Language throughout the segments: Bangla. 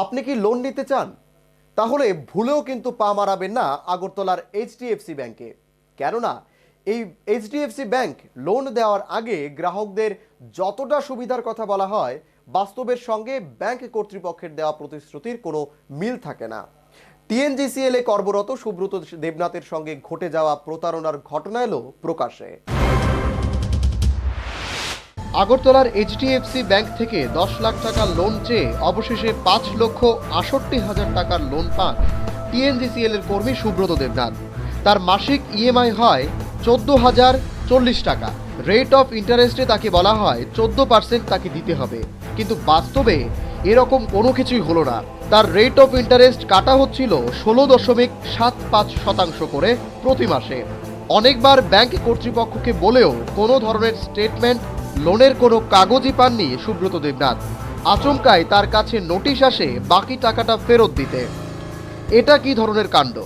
আপনি কি লোন নিতে চান? তাহলে ভুলেও কিন্তু পা মারাবেন না আগরতলার এইচডিএফসি ব্যাংকে কেননা, এই এইচডিএফসি ব্যাংক লোন দেওয়ার আগে গ্রাহকদের যতটা সুবিধার কথা বলা হয়, বাস্তবের সঙ্গে ব্যাংক কর্তৃপক্ষের দেওয়া প্রতিশ্রুতির কোনো মিল থাকে না। টিএনজিসিএল এ কর্মরত সুব্রত দেবনাথের সঙ্গে ঘটে যাওয়া প্রতারণার ঘটনা এলো প্রকাশ্যে। আগরতলার এইচডিএফসি ব্যাংক থেকে দশ লাখ টাকার লোন চেয়ে অবশেষে পাঁচ লক্ষ আষট্টি হাজার টাকার লোন পান টিএনজিসিএল এর কর্মী সুব্রত দেবনাথ। তার মাসিক ইএমআই হয় চোদ্দ হাজার চল্লিশ টাকা। রেট অফ ইন্টারেস্টে তাকে বলা হয় চোদ্দ পার্সেন্ট তাকে দিতে হবে। কিন্তু বাস্তবে এরকম কোনো কিছুই হলো না। তার রেট অফ ইন্টারেস্ট কাটা হচ্ছিল ষোলো দশমিক সাত পাঁচ শতাংশ করে প্রতি মাসে। অনেকবার ব্যাংক কর্তৃপক্ষকে বলেও কোনো ধরনের স্টেটমেন্ট লোনের কোনো কাগজই পাননি সুব্রত দেবনাথ। আচমকায় তার কাছে নোটিশ আসে বাকি টাকাটা ফেরত দিতে। এটা কি ধরনের কাণ্ড?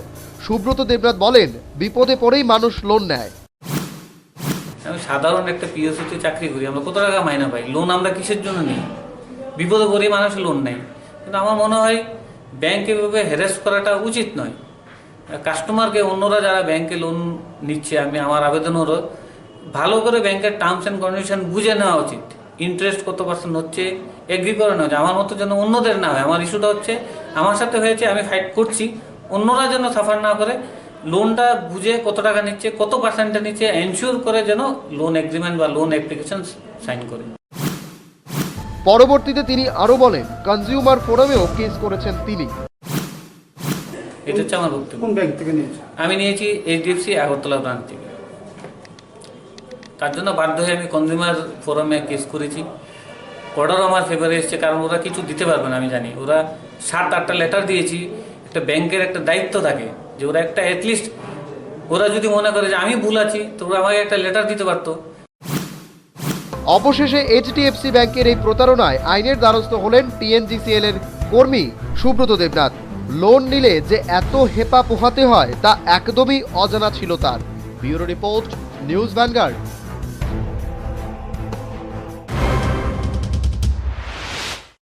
সুব্রত দেবনাথ বলেন, বিপদে পড়েই মানুষ লোন নেয়। আমি সাধারণ একটা পিএসসিতে চাকরি করি, আমরা কত টাকা মাইনা পাই লোন আমরা কিসের জন্য নিই? বিপদে পড়েই মানুষ লোন নেয়। কিন্তু আমার মনে হয় ব্যাংকে এভাবে হ্যারেস করাটা উচিত নয়। কাস্টমারকে অন্যরা যারা ব্যাংকে লোন নিচ্ছে, আমি আমার আবেদন ভালো করে ব্যাংকের টার্মস অ্যান্ড কন্ডিশন বুঝে নেওয়া উচিত। ইন্টারেস্ট কত পার্সেন্ট হচ্ছে এগ্রি করে নেওয়া। আমার মতো যেন অন্যদের না হয়। আমার ইস্যুটা হচ্ছে আমার সাথে হয়েছে আমি ফাইট করছি। অন্যরা যেন সাফার না করে লোনটা বুঝে কত টাকা নিচ্ছে কত পার্সেন্টে নিচ্ছে এনশিওর করে যেন লোন এগ্রিমেন্ট বা লোন অ্যাপ্লিকেশন সাইন করে। পরবর্তীতে তিনি আরও বলেন কনজিউমার ফোরামেও কেস করেছেন তিনি। এটা হচ্ছে আমার বক্তব্য। কোন ব্যাংক থেকে নিয়েছে? আমি নিয়েছি এইচডিএফসি আগরতলা ব্রাঞ্চ থেকে। তার জন্য বাধ্য হয়ে আমি কনজিউমার ফোরামে কেস করেছি। অর্ডারও আমার ফেভারে এসছে, কারণ ওরা কিছু দিতে পারবে না, আমি জানি। ওরা সাত, আটটা লেটার দিয়েছি, একটা ব্যাংকের একটা দায়িত্ব থাকে যে ওরা একটা অ্যাটলিস্ট ওরা যদি মনে করে যে আমি ভুল আছি, তো ওরা আমাকে একটা লেটার দিতে পারতো। অবশেষে এইচডিএফসি ব্যাংকের এই প্রতারণায় আইনের দ্বারস্থ হলেন টিএনজিসিএল এর কর্মী সুব্রত দেবনাথ। লোন নিলে যে এত হেপা পোহাতে হয়, তা একদমই অজানা ছিল তার। Bureau report, news Vanguard.